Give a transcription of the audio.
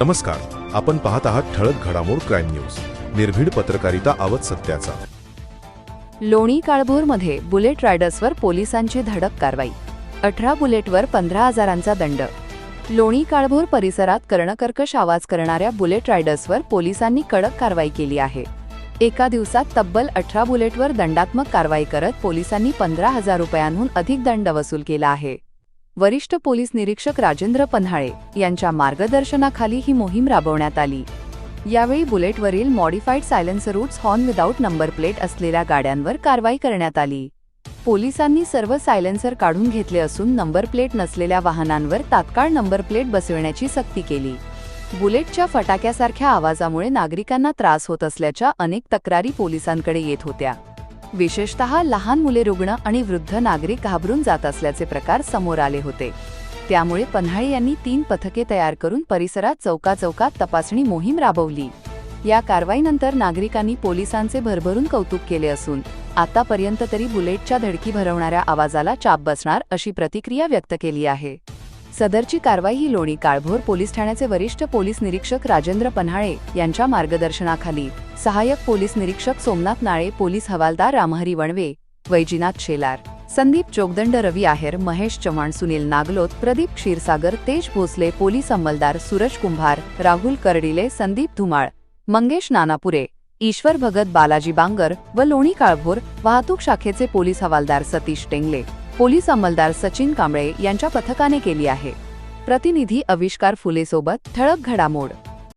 नमस्कार. आपण पाहत आहात ठळक घडामोड क्राईम न्यूज. निर्भीड पत्रकारिता आवत सत्याचा. लोणी काळभोरमध्ये बुलेट रायडर्सवर पोलिसांची धडक कारवाई. अठरा बुलेटवर पंधरा हजारांचा दंड. लोणी काळभोर परिसरात कर्णकर्कश आवाज करणाऱ्या बुलेट रायडर्सवर पोलिसांनी कडक कारवाई केली आहे. एका दिवसात तब्बल अठरा बुलेटवर दंडात्मक कारवाई करत पोलिसांनी पंधरा हजार रुपयांहून अधिक दंड वसूल केला आहे. वरिष्ठ पोलीस निरीक्षक राजेंद्र पन्हाळे यांच्या मार्गदर्शनाखाली ही मोहीम राबवण्यात आली. यावेळी बुलेटवरील modified silencer Roots horn without number plate असलेल्या गाड्यांवर कारवाई करण्यात आली. पोलिसांनी सर्व सायलेन्सर काढून घेतले असून नंबर प्लेट नसलेल्या वाहनांवर तात्काळ नंबर प्लेट बसविण्याची सक्ती केली. बुलेटच्या फटाक्यासारख्या आवाजामुळे नागरिकांना त्रास होत असल्याच्या अनेक तक्रारी पोलिसांकडे येत होत्या. विशेषतः लहान मुले रुग्ण आणि वृद्ध नागरिक घाबरून जात असल्याचे प्रकार समोर आले होते. त्यामुळे पन्हाळे यांनी तीन पथके तयार करून परिसरात चौकाचौकात तपासणी मोहीम राबवली. या कारवाईनंतर नागरिकांनी पोलिसांचे भरभरून कौतुक केले असून आतापर्यंत तरी बुलेटच्या धडकी भरवणाऱ्या आवाजाला चाप बसणार अशी प्रतिक्रिया व्यक्त केली आहे. सदरची कारवाई ही लोणी काळभोर पोलीस ठाण्याचे वरिष्ठ पोलीस निरीक्षक राजेंद्र पन्हाळे यांच्या मार्गदर्शनाखाली सहाय्यक पोलीस निरीक्षक सोमनाथ नाळे पोलीस हवालदार रामहरी वणवे वैजीनाथ शेलार संदीप चोगदंड रवी आहेर महेश चव्हाण सुनील नागलोत प्रदीप क्षीरसागर तेज भोसले पोलीस अंमलदार सूरज कुंभार राहुल कर्डिले संदीप धुमाळ मंगेश नानापुरे ईश्वर भगत बालाजी बांगर व लोणी काळभोर वाहतूक शाखेचे पोलीस हवालदार सतीश टेंगले. पोलीस अंमलदार सचिन कांबळे यांच्या पथकाने केली आहे. प्रतिनिधी अविष्कार फुलेसोबत ठळक घडामोड.